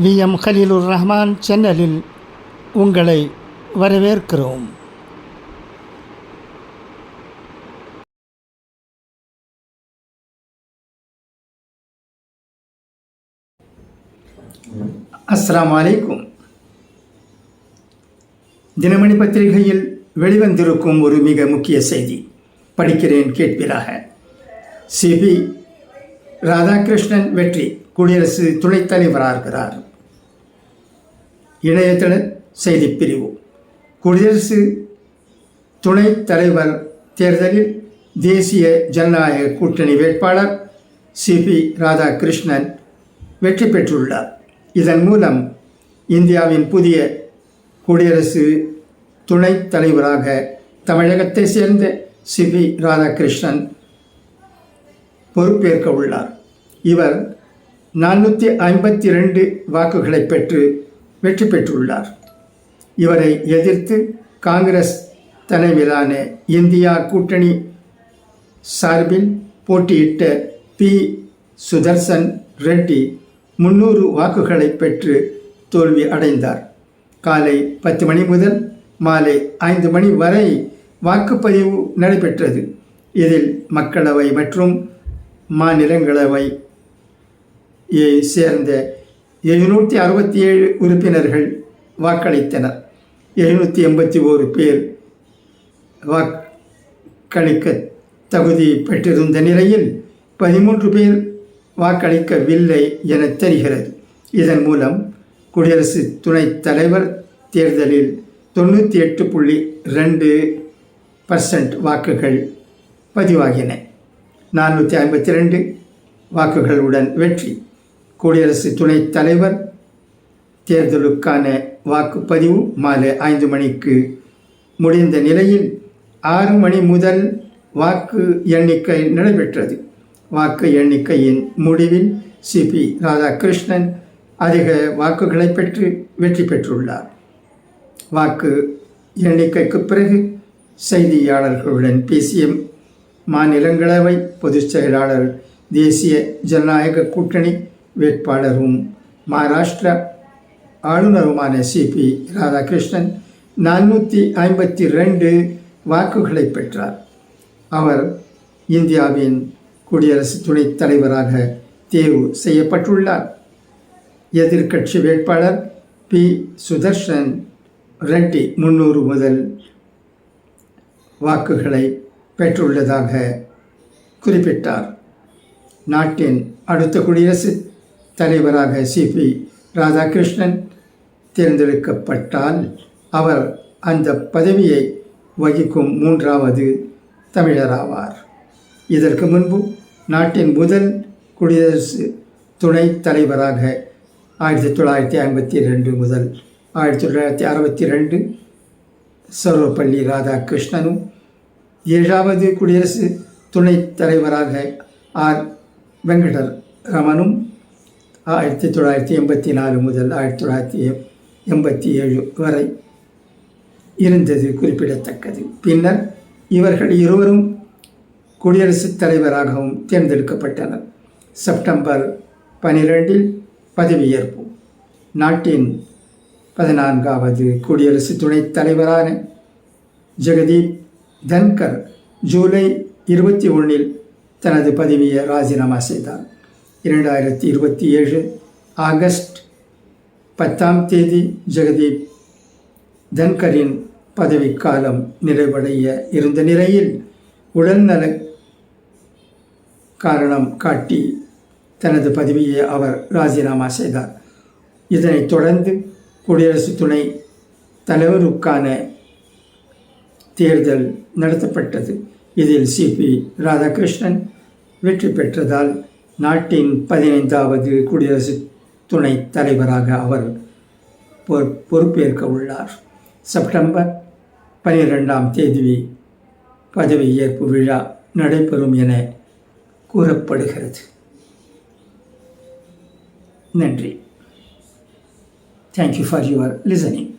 We. M. Haleelur Rahman சேனலில் உங்களை வரவேற்கிறோம். அஸ்லாம் அலைக்கும் தினமணி பத்திரிகையில் வெளிவந்திருக்கும் ஒரு மிக முக்கிய செய்தி. படிக்கிறேன் கேட்பீராக. சிபி ராதாகிருஷ்ணன் வெற்றி. குடியரசு துணைத் தலைவராகிறார் இணையதள செய்திப் பிரிவு. குடியரசு துணைத் தலைவர் தேர்தலில் தேசிய ஜனநாயக கூட்டணி வேட்பாளர் சிபி ராதாகிருஷ்ணன் வெற்றி பெற்றுள்ளார். இதன் மூலம் இந்தியாவின் புதிய குடியரசு துணைத் தலைவராக தமிழகத்தை சேர்ந்த சிபி ராதாகிருஷ்ணன் பொறுப்பேற்க உள்ளார். இவர் நானூற்றி ஐம்பத்தி ரெண்டு வாக்குகளை பெற்று வெற்றி பெற்றுள்ளார். இவரை எதிர்த்து காங்கிரஸ் தலைமையிலான இந்தியா கூட்டணி சார்பில் போட்டியிட்ட பி. சுதர்சன் ரெட்டி முன்னூறு வாக்குகளை பெற்று தோல்வி அடைந்தார். காலை பத்து மணி முதல் மாலை ஐந்து மணி வரை வாக்குப்பதிவு நடைபெற்றது. இதில் மக்களவை மற்றும் மாநிலங்களவை சேர்ந்த எழுநூற்றி அறுபத்தி ஏழு உறுப்பினர்கள் வாக்களித்தனர். எழுநூற்றி எண்பத்தி ஓரு பேர் வாக்களிக்க தகுதி பெற்றிருந்த நிலையில் பதிமூன்று பேர் வாக்களிக்கவில்லை என தெரிகிறது. இதன் மூலம் குடியரசு துணைத் தலைவர் தேர்தலில் தொண்ணூற்றி எட்டு புள்ளி ரெண்டு பர்சன்ட் வாக்குகள் பதிவாகின. நானூற்றி ஐம்பத்தி ரெண்டு வாக்குகளுடன் வெற்றி. குடியரசு துணைத் தலைவர் தேர்தலுக்கான வாக்குப்பதிவு மாலை ஐந்து மணிக்கு முடிந்த நிலையில் ஆறு மணி முதல் வாக்கு எண்ணிக்கை நடைபெற்றது. வாக்கு எண்ணிக்கையின் முடிவில் சிபி ராதாகிருஷ்ணன் அதிக வாக்குகளை பெற்று வெற்றி பெற்றுள்ளார். வாக்கு எண்ணிக்கைக்கு பிறகு செய்தியாளர்களுடன் பேசிய மாநிலங்களவை பொதுச் செயலாளர் தேசிய ஜனநாயக கூட்டணி வேட்பாளரும் மகாராஷ்டிரா ஆளுநருமான சிபி ராதாகிருஷ்ணன் நானூற்றி ஐம்பத்தி ரெண்டு வாக்குகளை பெற்றார். அவர் இந்தியாவின் குடியரசு துணைத் தலைவராக தேர்வு செய்யப்பட்டுள்ளார். எதிர்க்கட்சி வேட்பாளர் பி. சுதர்ஷன் ரெட்டி முன்னூறு முதல் வாக்குகளை பெற்றுள்ளதாக குறிப்பிட்டார். நாட்டின் அடுத்த குடியரசு தலைவராக சிபி ராதாகிருஷ்ணன் தேர்ந்தெடுக்கப்பட்டால் அவர் அந்த பதவியை வகிக்கும் மூன்றாவது தமிழராவார். இதற்கு முன்பு நாட்டின் முதல் குடியரசு துணைத் தலைவராக ஆயிரத்தி தொள்ளாயிரத்தி ஐம்பத்தி ரெண்டு முதல் ஆயிரத்தி தொள்ளாயிரத்தி அறுபத்தி ரெண்டு சர்வப்பள்ளி ராதாகிருஷ்ணனும் ஏழாவது குடியரசு துணைத் தலைவராக ஆர். வெங்கடர் ரமனும் ஆயிரத்தி தொள்ளாயிரத்தி எண்பத்தி நாலு முதல் ஆயிரத்தி தொள்ளாயிரத்தி எண்பத்தி ஏழு வரை இருந்தது குறிப்பிடத்தக்கது. பின்னர் இவர்கள் இருவரும் குடியரசுத் தலைவராகவும் தேர்ந்தெடுக்கப்பட்டனர். செப்டம்பர் பனிரெண்டில் பதவியேற்பு நாட்டின் பதினான்காவது குடியரசு துணைத் தலைவரான ஜெகதீப் தன்கர் ஜூலை இருபத்தி ஒன்றில் தனது பதவியை ராஜினாமா செய்தார். இரண்டாயிரத்தி இருபத்தி ஏழு ஆகஸ்ட் பத்தாம் தேதி ஜெகதீப் தன்கரின் பதவிக்காலம் நிறைவடைய இருந்த நிலையில் உடல்நல காரணம் காட்டி தனது பதவியை அவர் ராஜினாமா செய்தார். இதனைத் தொடர்ந்து குடியரசு துணை தலைவருக்கான தேர்தல் நடத்தப்பட்டது. இதில் சிபி ராதாகிருஷ்ணன் வெற்றி பெற்றதால் நாட்டின் பதினைந்தாவது குடியரசு துணைத் தலைவராக அவர் பொறுப்பேற்க உள்ளார். செப்டம்பர் பனிரெண்டாம் தேதி பதவியேற்பு விழா நடைபெறும் என கூறப்படுகிறது. நன்றி. Thank you for your listening